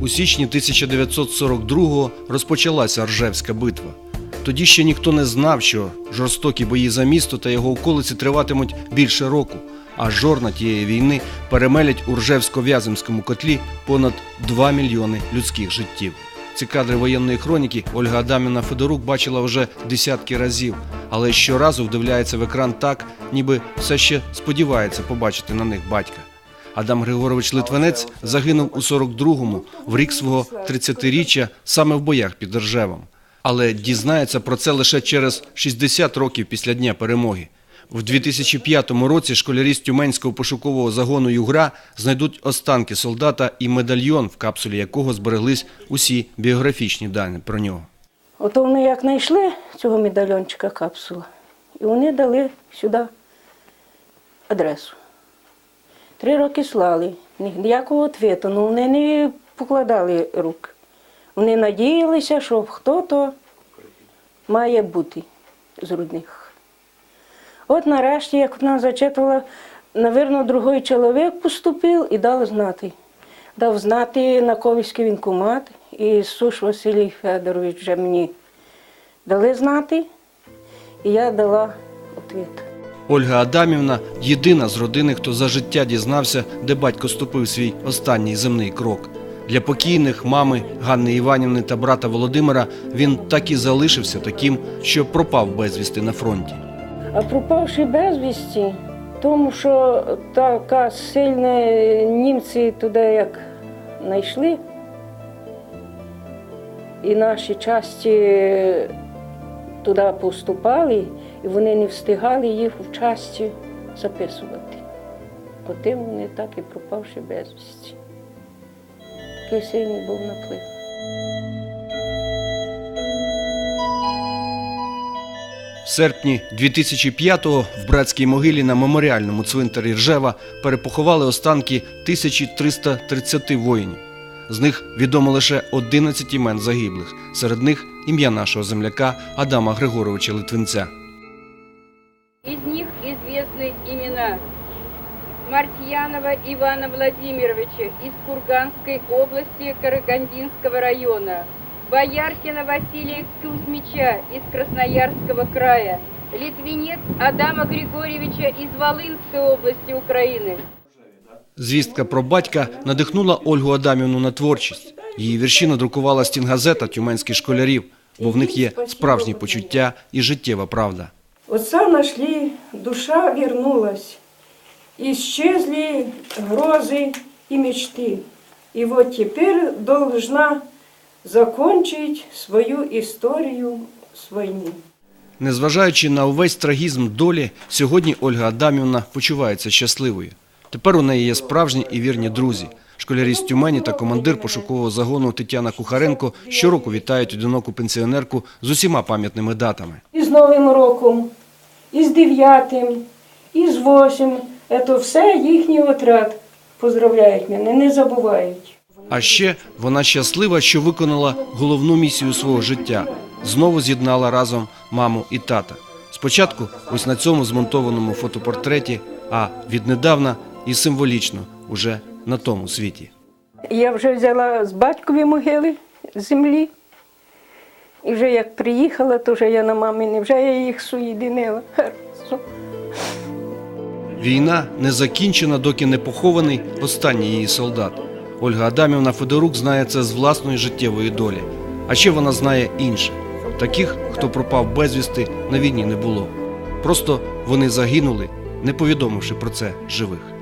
У січні 1942-го розпочалася Ржевська битва. Тоді ще ніхто не знав, що жорстокі бої за місто та його околиці триватимуть більше року, а жорна тієї війни перемелять у Ржевсько-В'яземському котлі понад 2 мільйони людських життів. Ці кадри воєнної хроніки Ольга Адамівна Федорук бачила вже десятки разів, але щоразу вдивляється в екран так, ніби все ще сподівається побачити на них батька. Адам Григорович Литвинець загинув у 42-му, в рік свого 30-річчя, саме в боях під Ржевом. Але дізнається про це лише через 60 років після Дня перемоги. В 2005 році школярі з Тюменського пошукового загону Югра знайдуть останки солдата і медальйон, в капсулі якого збереглись усі біографічні дані про нього. Ото вони як знайшли цього медальйончика капсула, і вони дали сюди адресу. Три роки слали, ніякого відповіді, ну вони не покладали рук. Вони надіялися, що хто-то має бути з рудних. От нарешті, як вона зачитувала, навірно, другий чоловік поступив і дав знати. Дав знати на Ковівський вінкомат, і Суш Василій Федорович вже мені дали знати, і я дала відповідь. Ольга Адамівна єдина з родини, хто за життя дізнався, де батько ступив свій останній земний крок. Для покійних мами Ганни Іванівни та брата Володимира він так і залишився таким, що пропав безвісти на фронті. А пропавши безвісті, тому що така сильна німці туди як знайшли, і наші часті туди поступали, і вони не встигали їх в часті записувати. Потім вони так і пропавши безвісті. Такий сильний був наплив. В серпні 2005-го в братській могилі на меморіальному цвинтарі Ржева перепоховали останки 1330 воїнів. З них відомо лише 11 імен загиблих, серед них ім'я нашого земляка Адама Григоровича Литвинця. Из них известны имена Мартьянова Ивана Владимировича из Курганской области Карагандинского района, Бояркина Василия Кузьмича из Красноярского края, Литвинец Адама Григорьевича из Волынской области Украины, Звістка про батька надихнула Ольгу Адамівну на творчість. Її вірші надрукувала стінгазета тюменських школярів, бо в них є справжні почуття і життєва правда. Отца нашли, душа вернулась. Исчезли грозы и мечты. И вот теперь должна закончить свою историю с войны. Незважаючи на увесь трагізм долі, сьогодні Ольга Адамівна почувається щасливою. Тепер у неї є справжні і вірні друзі. Школярі з Тюмені та командир пошукового загону Тетяна Кухаренко щороку вітають одиноку пенсіонерку з усіма пам'ятними датами. І з Новим роком, і з дев'ятим, і з восьмим. Це все їхній отряд. Поздравляють мене, не забувають. А ще вона щаслива, що виконала головну місію свого життя знову з'єднала разом маму і тата. Спочатку ось на цьому змонтованому фотопортреті, а віднедавна і символічно уже на тому світі. Я вже взяла з батькові могили землі. І вже як приїхала, то вже я на мамі, вже я їх соєдинила. Війна не закінчена, доки не похований останній її солдат. Ольга Адамівна Федорук знає це з власної життєвої долі. А ще вона знає інше. Таких, хто пропав безвісти, на війні не було. Просто вони загинули, не повідомивши про це живих.